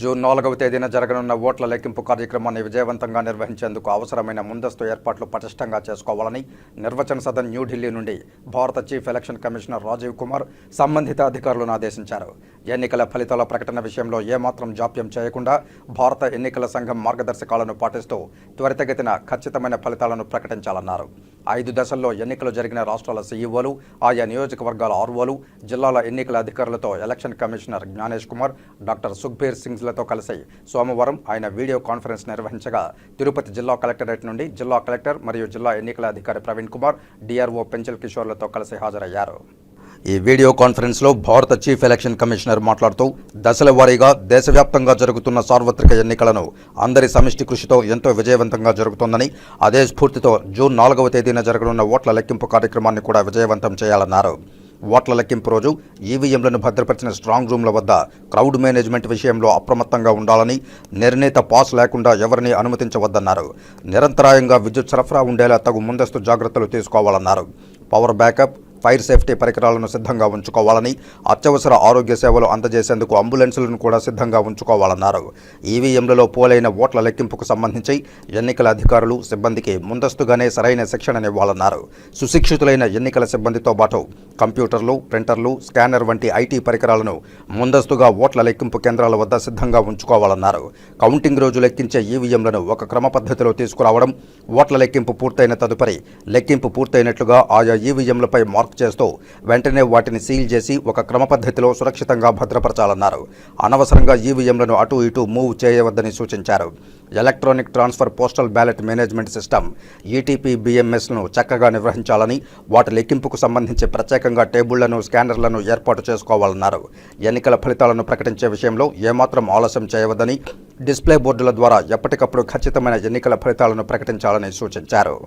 June నాలుగవ తేదీన జరగనున్న ఓట్ల లెక్కింపు కార్యక్రమాన్ని విజయవంతంగా నిర్వహించేందుకు అవసరమైన ముందస్తు ఏర్పాట్లు పటిష్టంగా చేసుకోవాలని నిర్వచన సదన్ న్యూఢిల్లీ నుండి భారత chief election commissioner Rajiv Kumar సంబంధిత అధికారులను ఆదేశించారు. ఎన్నికల ఫలితాల ప్రకటన విషయంలో ఏమాత్రం జాప్యం చేయకుండా భారత ఎన్నికల సంఘం మార్గదర్శకాలను పాటిస్తూ త్వరితగతిన ఖచ్చితమైన ఫలితాలను ప్రకటించాలన్నారు. ఐదు దశల్లో ఎన్నికలు జరిగిన రాష్ట్రాల సీఈఓలు ఆయా నియోజకవర్గాల ఆర్ఓలు జిల్లాల ఎన్నికల అధికారులతో election commissioner Gyanesh Kumar doctor Sukhbir సింగ్లతో కలిసి సోమవారం ఆయన వీడియో కాన్ఫరెన్స్ నిర్వహించగా తిరుపతి జిల్లా కలెక్టరేట్ నుండి జిల్లా కలెక్టర్ మరియు జిల్లా ఎన్నికల అధికారి ప్రవీణ్ కుమార్ డిఆర్ఓ పెంచల్ కిషోర్లతో కలిసి హాజరయ్యారు. ఈ వీడియో కాన్ఫరెన్స్లో భారత చీఫ్ ఎలక్షన్ కమిషనర్ మాట్లాడుతూ దశల వారీగా దేశవ్యాప్తంగా జరుగుతున్న సార్వత్రిక ఎన్నికలను అందరి సమిష్టి కృషితో ఎంతో విజయవంతంగా జరుగుతోందని అదే స్ఫూర్తితో జూన్ నాలుగవ తేదీన జరగనున్న ఓట్ల లెక్కింపు కార్యక్రమాన్ని కూడా విజయవంతం చేయాలన్నారు. ఓట్ల లెక్కింపు రోజు ఈవీఎంలను భద్రపరిచిన స్ట్రాంగ్ రూమ్ల వద్ద క్రౌడ్ మేనేజ్మెంట్ విషయంలో అప్రమత్తంగా ఉండాలని నిర్ణీత పాస్ లేకుండా ఎవరిని అనుమతించవద్దన్నారు. నిరంతరాయంగా విద్యుత్ సరఫరా ఉండేలా తగు ముందస్తు జాగ్రత్తలు తీసుకోవాలన్నారు. పవర్ బ్యాకప్ ఫైర్ సేఫ్టీ పరికరాలను సిద్ధంగా ఉంచుకోవాలని అత్యవసర ఆరోగ్య సేవలు అందజేసేందుకు అంబులెన్సులను కూడా సిద్ధంగా ఉంచుకోవాలన్నారు. ఈవీఎంలలో పోలైన ఓట్ల లెక్కింపుకు సంబంధించి ఎన్నికల అధికారులు సిబ్బందికి ముందస్తుగానే సరైన శిక్షణనివ్వాలన్నారు సుశిక్షితులైన ఎన్నికల సిబ్బందితో పాటు కంప్యూటర్లు ప్రింటర్లు స్కానర్ వంటి ఐటీ పరికరాలను ముందస్తుగా ఓట్ల లెక్కింపు కేంద్రాల వద్ద సిద్ధంగా ఉంచుకోవాలన్నారు. కౌంటింగ్ రోజు లెక్కించే ఈవీఎంలను ఒక క్రమ పద్ధతిలో తీసుకురావడం ఓట్ల లెక్కింపు పూర్తయిన తదుపరి లెక్కింపు పూర్తయినట్లుగా ఆయా ఈవీఎంలపై మార్క్ చేస్తూ వెంటనే వాటిని సీల్ చేసి ఒక క్రమ పద్ధతిలో సురక్షితంగా భద్రపరచాలన్నారు. అనవసరంగా ఈవీఎంలను అటు ఇటు మూవ్ చేయవద్దని సూచించారు. Electronic transfer postal ballot management system ETP బిఎంఎస్ను చక్కగా నిర్వహించాలని వాటి లెక్కింపుకు సంబంధించి ప్రత్యేకంగా టేబుళ్ళను స్కానర్లను ఏర్పాటు చేసుకోవాలన్నారు. ఎన్నికల ఫలితాలను ప్రకటించే విషయంలో ఏమాత్రం ఆలస్యం చేయవద్దని డిస్ప్లే బోర్డుల ద్వారా ఎప్పటికప్పుడు ఖచ్చితమైన ఎన్నికల ఫలితాలను ప్రకటించాలని సూచించారు.